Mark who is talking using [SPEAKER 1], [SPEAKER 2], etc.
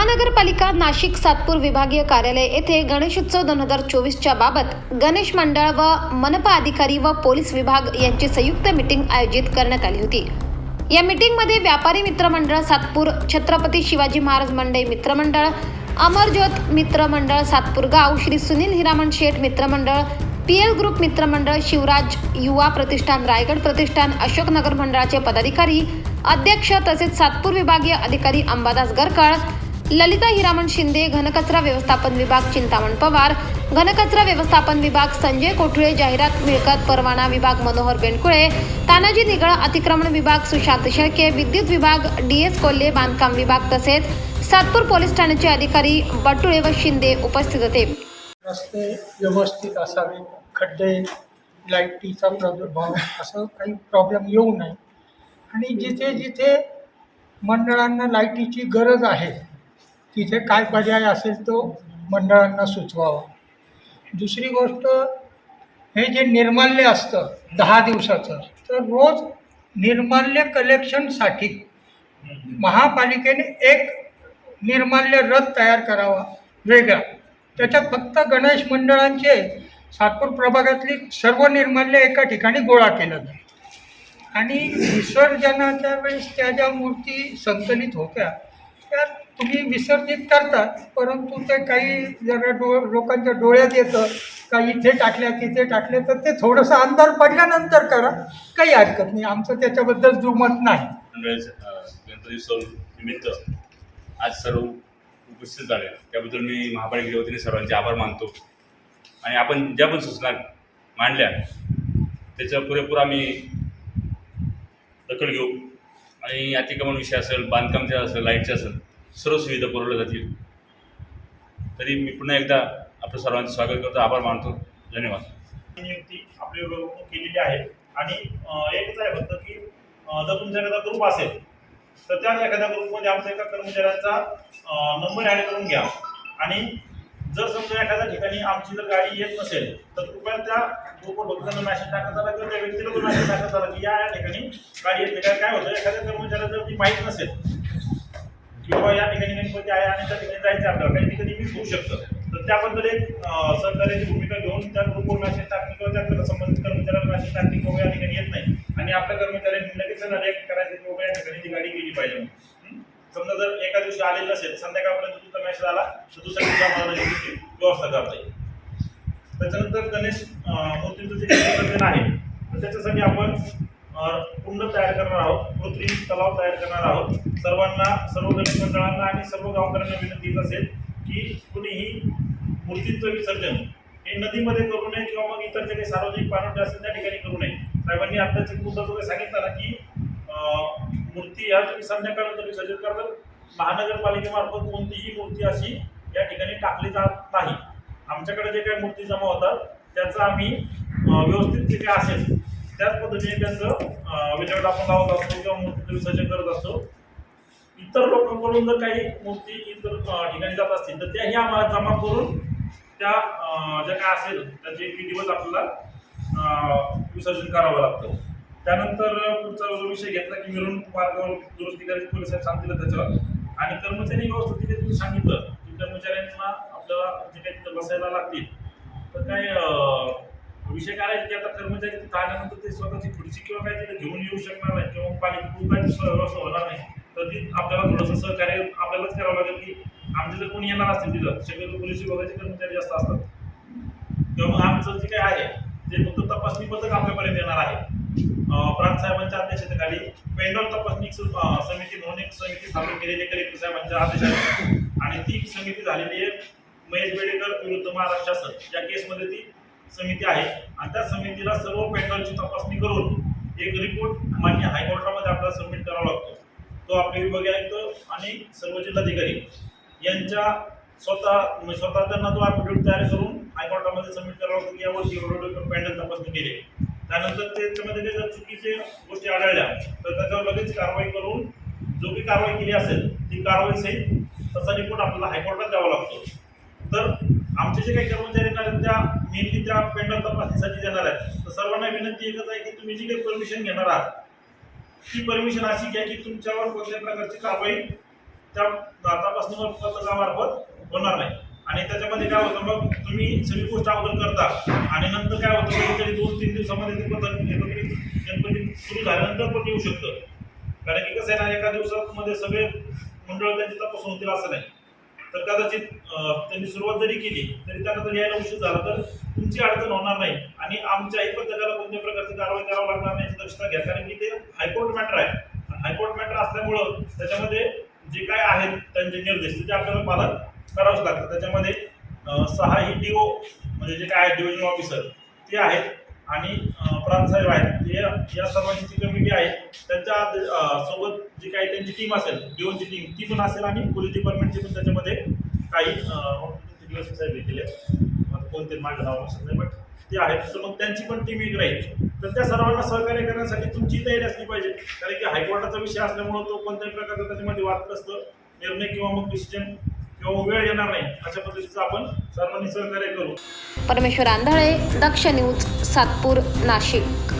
[SPEAKER 1] महानगरपालिका नाशिक सातपूर विभागीय कार्यालय येथे गणेशोत्सव दोन हजार चोवीसच्या बाबत गणेश मंडळ व मनपा अधिकारी व पोलीस विभाग यांची संयुक्त मीटिंग आयोजित करण्यात आली होती. या मिटिंगमध्ये व्यापारी मित्रमंडळ सातपूर छत्रपती शिवाजी महाराज मंडई मित्रमंडळ अमरज्योत मित्रमंडळ सातपूर गाव श्री सुनील हिरामण शेठ मित्रमंडळ पी एल ग्रुप मित्रमंडळ शिवराज युवा प्रतिष्ठान रायगड प्रतिष्ठान अशोकनगर मंडळाचे पदाधिकारी अध्यक्ष तसेच सातपूर विभागीय अधिकारी अंबादास गरकळ ललिता हिरामण शिंदे घनकचरा व्यवस्थापन विभाग चिंतामण पवार घनकचरा व्यवस्थापन विभाग संजय कोठुळे जाहिरात मिळकत परवाना विभाग मनोहर बेंडकुळे तानाजी निगळ अतिक्रमण विभाग सुशांत शेळके विद्युत विभाग डी एस कोल्हे बांधकाम विभाग तसेच सातपूर पोलीस ठाण्याचे अधिकारी बटुळे व शिंदे उपस्थित होते.
[SPEAKER 2] रस्ते व्यवस्थित असावे खड्डे लाईटीचा प्रादुर्भाव असं काही प्रॉब्लेम येऊ नये. आणि जिथे जिथे मंडळांना लाईटीची गरज आहे तिथे काय पर्याय असेल तो मंडळांना सुचवावा. दुसरी गोष्ट हे जे निर्माल्य असतं दहा दिवसाचं तर रोज निर्माल्य कलेक्शनसाठी महापालिकेने एक निर्माल्य रथ तयार करावा वेगळा. त्याच्यात फक्त गणेश मंडळांचे सातपूर प्रभागातली सर्व निर्माल्य एका ठिकाणी गोळा केलं जाईल. आणि विसर्जनाच्या वेळेस त्या ज्या मूर्ती संकलित होत्या त्या तुम्ही विसर्जित करतात परंतु ते काही जरा डो लोकांच्या डोळ्यात येतं का इथे टाकल्या तिथे टाकल्या तर ते थोडंसं अंधार पडल्यानंतर करा. काही हरकत नाही. आमचं त्याच्याबद्दल दुमत नाही.
[SPEAKER 3] गणपती उत्सव निमित्त आज सर्व उपस्थित झाले. त्याबद्दल मी महापालिकेच्या वतीने सर्वांचे आभार मानतो. आणि आपण ज्या पण सूचना मांडल्या त्याचं पुरेपूर आम्ही दखल घेऊ. आणि अतिक्रमण विषय असेल बांधकामचे असेल लाईटचे असेल सर्व सुविधा पुरवल्या जातील. तरी मी पुन्हा एकदा आपल्या सर्वांचं स्वागत करतो. आभार मानतो. धन्यवाद.
[SPEAKER 4] नियुक्ती आपली केलेली आहे. आणि एकच आहे फक्त की जर तुमचा एखादा ग्रुप असेल तर त्या एखाद्या ग्रुपमध्ये आमच्या एका कर्मचाऱ्यांचा नंबर ॲड करून घ्या. आणि जर समजा एखाद्या ठिकाणी आमची जर गाडी येत नसेल तर कृपया त्या ग्रुपवर लोकांना मॅसेज टाकत आला किंवा त्या व्यक्तीला मॅसेज टाकत आला की या या ठिकाणी गाडी येते. काय काय होतं एखाद्या कर्मचाऱ्याला जर ती माहीत नसेल किंवा या ठिकाणी गणपती आहे आणि त्या ठिकाणी जायचं आपल्याला. काही ठिकाणी मिस होऊ शकतं. तर त्याबद्दल एक सहकार्याची भूमिका घेऊन त्या ग्रुपवर मॅसेज टाकणे किंवा त्या संबंधित कर्मचाऱ्याला मॅसेज टाकणे किंवा या ठिकाणी येत नाही. आणि आपल्या कर्मचाऱ्यांनी लगेच रिएक्ट करायचं किंवा या ठिकाणी ती गाडी गेली पाहिजे समजा जर एका दिवशी आलेलं नसेल संध्याकाळपर्यंत तुमचा मॅसेज आला तर दुसऱ्या दिवशी आम्हाला व्यवस्था करता येईल. त्याच्यानंतर गणेश मूर्तीचं जे आहे तर त्याच्यासाठी आपण कुंड तयार करणार आहोत कृत्रिम तलाव तयार करणार आहोत. सर्वांना सर्व गणेश मंडळांना आणि सर्व गावकऱ्यांना विनंती असेल की कुणीही मूर्तींचं विसर्जन हे नदीमध्ये करू नये किंवा मग इतर जे काही सार्वजनिक पाणवठे असतील त्या ठिकाणी करू नये. साहेबांनी आत्ताच्या मुद्दा जो काही सांगितला ना की मूर्ती ह्या तुम्ही संध्याकाळनंतर विसर्जन करतात. महानगरपालिकेमार्फत कोणतीही मूर्ती अशी या ठिकाणी टाकली जात नाही. आमच्याकडे जे काही मूर्ती जमा होतात त्याचं आम्ही व्यवस्थित जे काही असेल त्याच पद्धतीने त्यांचं अं, विल्हेवाट आपण लावत असतो किंवा मूर्तीचं विसर्जन करत असतो. इतर लोकांकडून जर काही मूर्ती इतर ठिकाणी जात असतील तर त्याही आम्हाला जमा करून त्या ज्या काय असेल त्याचे विधिवत आपल्याला विसर्जन करावं लागतं. त्यानंतर पुढचा जो विषय घेतला की मिरवणूक मार्गावर दुरुस्ती करायची पोलिसांनी सांगितलं त्याच्यावर. आणि कर्मचारी व्यवस्थित तिथे तुम्ही सांगितलं की कर्मचाऱ्यांना आपल्याला जे काही बसायला लागतील तर काय विषय काय की आता कर्मचारी तिथं आल्यानंतर ते स्वतःची खुर्ची किंवा काय तिथे घेऊन येऊ शकणार नाही किंवा पालिकेची व्यवस्था होणार नाही. तर ती आपल्याला थोडंसं सहकार्य आपल्यालाच करावं लागेल की आमचे जर कोणी येणार असतील तिथं शक्यतो पोलीस विभागाचे कर्मचारी जास्त असतात. किंवा मग आमचं जे काय आहे ते फक्त तपासणी पथक आपल्यापर्यंत येणार आहे. प्रांत साहेबांच्या अध्यक्षतेखाली पेंडॉल तपासणी समिती म्हणून एक समिती स्थापन केलेली कलेक्टर साहेबांच्या आदेशाने आणि ती समिती झालेली आहे महेश बेडेकर विरुद्ध महाराष्ट्र शासन. या केसमध्ये ती समिती आहे. आणि त्या समितीला सर्व पेंडॉलची तपासणी करून एक रिपोर्ट मान्य हायकोर्टामध्ये आपल्याला सबमिट करावा लागतो. तो आपले विभागीय आयुक्त आणि सर्व जिल्हाधिकारी यांच्या स्वतः म्हणजे स्वतः त्यांना तो ॲफिडेविट तयार करून हायकोर्टामध्ये सबमिट करावा लागतो की यावर्षी एवढं पॅन्डल तपासणी केली. त्यानंतर त्याच्यामध्ये काही जर चुकीचे गोष्टी आढळल्या तर त्याच्यावर लगेच कारवाई करून जो काही कारवाई केली असेल ती कारवाई सहित तसा रिपोर्ट आपल्याला हायकोर्टात द्यावा लागतो. तर आमचे जे काही कर्मचारी आहेत त्या मेनली त्या पेंडॉल तपासणीसाठी देणार आहेत. तर सर्वांना विनंती एकच आहे की तुम्ही जी काही परमिशन घेणार आहात ती परमिशन अशी घ्या की तुमच्यावर कोणत्या प्रकारची कारवाई त्या तपासणीवर पथकामार्फत होणार नाही. आणि त्याच्यामध्ये काय होतं मग तुम्ही सगळी गोष्ट अगोदर करता आणि नंतर काय होतं कधीतरी दोन तीन दिवसामध्ये ते पथक गणपती सुरू झाल्यानंतर पण येऊ शकतं. कारण की कसं आहे ना एका दिवसामध्ये सगळे मंडळ त्यांची तपासून होतील असं नाही. तर कदाचित त्यांनी सुरुवात जरी केली तरी त्यांना जर यायला उशीर झाला तर तुमची अडचण होणार नाही. आणि आमच्याही पथकाला कोणत्या प्रकारची कारवाई करावी लागणार नाही याची दक्षता घ्या. कारण की ते हायकोर्ट मॅटर आहे. हायकोर्ट मॅटर असल्यामुळं त्याच्यामध्ये जे काय आहेत त्यांचे निर्देश ते आपल्याला पालन करावंच लागतं त्याच्यामध्ये सहा ही डी म्हणजे जे काय आहेत डिव्हिजन ऑफिसर ते आहेत. आणि प्रांतसाहेब आहेत. ते या सर्वांची जी कमिटी आहे त्यांच्यासोबत जी काही त्यांची टीम असेल डिओची टीम ती पण असेल आणि पोलीस डिपार्टमेंटची पण त्याच्यामध्ये काही दिवस साहेब घेतलेले कोणते माझं नाव लक्षात नाही बट ते आहेत. तर मग त्यांची पण टीम एक राहील. तर त्या सर्वांना सहकार्य करण्यासाठी तुमची तयारी असली पाहिजे. कारण की हायकोर्टाचा विषय असल्यामुळं तो कोणत्याही प्रकारचा त्याच्यामध्ये वादग्रस्त निर्णय किंवा मग डिसिजन किंवा वेळ येणार नाही अशा पद्धतीचं आपण सर्वांनी सहकार्य करू.
[SPEAKER 1] परमेश्वर आंधळे दक्ष न्यूज सातपूर नाशिक.